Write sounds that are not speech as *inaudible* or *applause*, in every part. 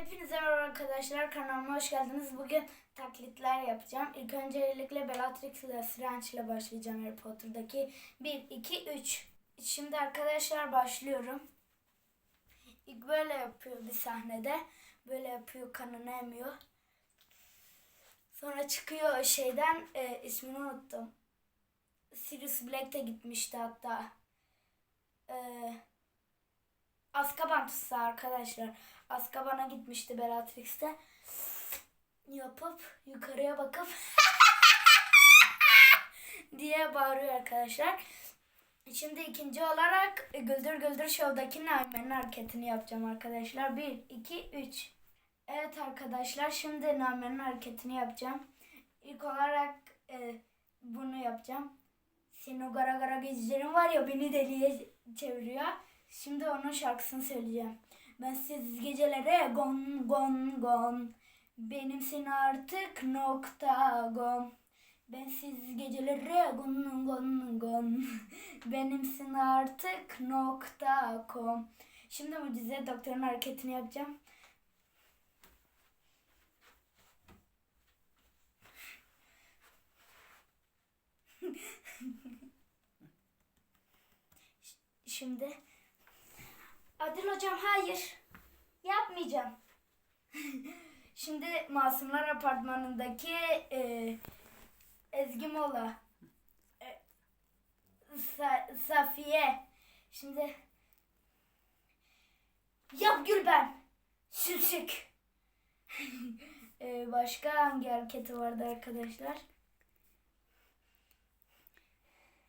Hepinize merhaba arkadaşlar kanalıma hoş geldiniz. Bugün taklitler yapacağım. İlk öncelikle Bellatrix ile Strange ile başlayacağım Harry Potter'daki 1, 2, 3. Şimdi arkadaşlar başlıyorum. İlk böyle yapıyor bir sahnede. Böyle yapıyor kanını emiyor. Sonra çıkıyor şeyden e, ismini unuttum. Sirius Black de gitmişti hatta. Azkaban tutsağı arkadaşlar. Azkaban'a gitmişti Bellatrix'te. Yapıp yukarıya bakıp *laughs* diye bağırıyor arkadaşlar. Şimdi ikinci olarak Güldür Güldür Show'daki Naime'nin hareketini yapacağım arkadaşlar. 1, 2, 3. Evet arkadaşlar şimdi Naime'nin hareketini yapacağım. İlk olarak e, bunu yapacağım. Senin o gara gara gözlerin var ya beni deliye çeviriyor. Şimdi onun şarkısını söyleyeceğim. Ben siz gecelere gon gon gon. Benimsin artık nokta gon. Ben siz gecelere gon gon gon. *laughs* Benimsin artık nokta com. Şimdi mucize doktorun hareketini yapacağım. *laughs* Şimdi Adil hocam hayır. Yapmayacağım. *laughs* Şimdi Masumlar Apartmanı'ndaki e, Ezgi Mola. E, Sa- Safiye. Şimdi Yap Gülben. Sülsük. *laughs* e, başka hangi hareketi vardı arkadaşlar?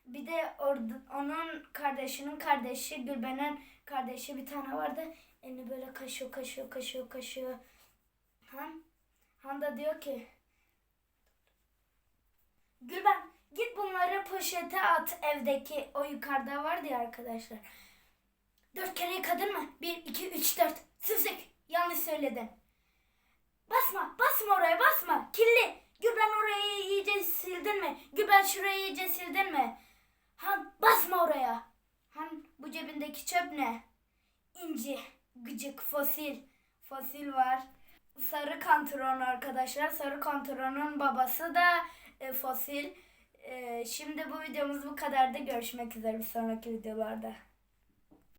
Bir de orada onun kardeşinin kardeşi Gülben'in kardeşi bir tane vardı. Elini böyle kaşıyor kaşıyor kaşıyor kaşıyor. Han, Han da diyor ki Gülben git bunları poşete at evdeki o yukarıda vardı ya arkadaşlar. Dört kere yıkadın mı? Bir, iki, üç, dört. Sızık. Yanlış söyledin. Basma, basma oraya basma. Kirli. Gülben orayı iyice sildin mi? Gülben şurayı iyice sildin mi? Han basma oraya. Han bu cebindeki çöp ne? İnci, gıcık, fosil. Fosil var. Sarı kantron arkadaşlar. Sarı kantronun babası da e, fosil. E, şimdi bu videomuz bu kadardı. Görüşmek üzere bir sonraki videolarda.